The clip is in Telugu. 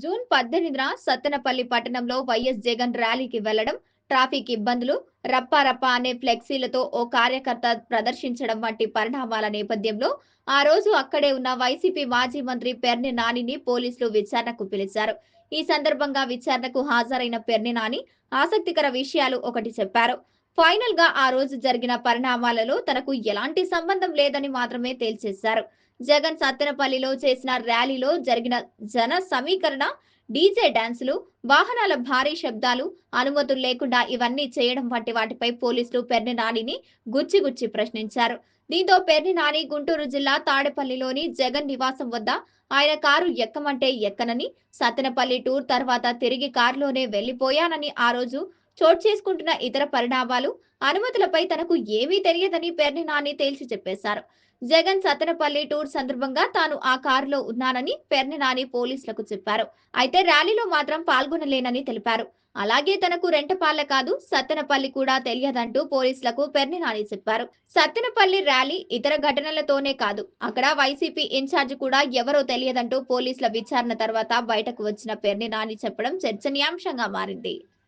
జూన్ పద్దెనిమిదిన సత్తెనపల్లి పట్టణంలో వైఎస్ జగన్ ర్యాలీకి వెళ్ళడం ట్రాఫిక్ ఇబ్బందులు రప్పారప్ప అనే ఫ్లెక్సీలతో ఓ కార్యకర్త ప్రదర్శించడం వంటి పరిణామాల నేపథ్యంలో ఆ రోజు అక్కడే ఉన్న వైసీపీ మాజీ మంత్రి పెర్ని నానిని పోలీసులు విచారణకు పిలిచారు. ఈ సందర్భంగా విచారణకు హాజరైన పెర్ని నాని ఆసక్తికర విషయాలు ఒకటి చెప్పారు. ఫైనల్గా ఆ రోజు జరిగిన పరిణామాలలో తనకు ఎలాంటి సంబంధం లేదని మాత్రమే తేల్చేశారు. జగన్ సత్తెనపల్లిలో చేసిన ర్యాలీలో జరిగిన జన సమీకరణ డీజే డాన్సులు వాహనాల భారీ శబ్దాలు అనుమతులు లేకుండా ఇవన్నీ చేయడం వంటి వాటిపై పోలీసులు పెర్ని నానిని గుచ్చి గుచ్చి ప్రశ్నించారు. దీంతో పెర్ని నాని గుంటూరు జిల్లా తాడేపల్లిలోని జగన్ నివాసం వద్ద ఆయన కారు ఎక్కమంటే ఎక్కనని సత్తెనపల్లి టూర్ తర్వాత తిరిగి కారులోనే వెళ్ళిపోయానని ఆ రోజు చోటు చేసుకుంటున్న ఇతర పరిణామాలు అనుమతులపై తనకు ఏమీ తెలియదని పెర్ని నాని తేల్చి చెప్పేశారు. జగన్ సత్తనపల్లి టూర్ సందర్భంగా తాను ఆ కారులో ఉన్నానని పెర్ని నాని పోలీసులకు చెప్పారు. అయితే ర్యాలీలో మాత్రం పాల్గొనలేనని తెలిపారు. అలాగే తనకు రెంటపాలె కాదు సత్తెనపల్లి కూడా తెలియదంటూ పోలీసులకు పెర్ని నాని చెప్పారు. సత్తెనపల్లి ర్యాలీ ఇతర ఘటనలతోనే కాదు అక్కడ వైసీపీ ఇన్ఛార్జ్ కూడా ఎవరో తెలియదంటూ పోలీసుల విచారణ తర్వాత బయటకు వచ్చిన పెర్ని నాని చెప్పడం చర్చనీయాంశంగా మారింది.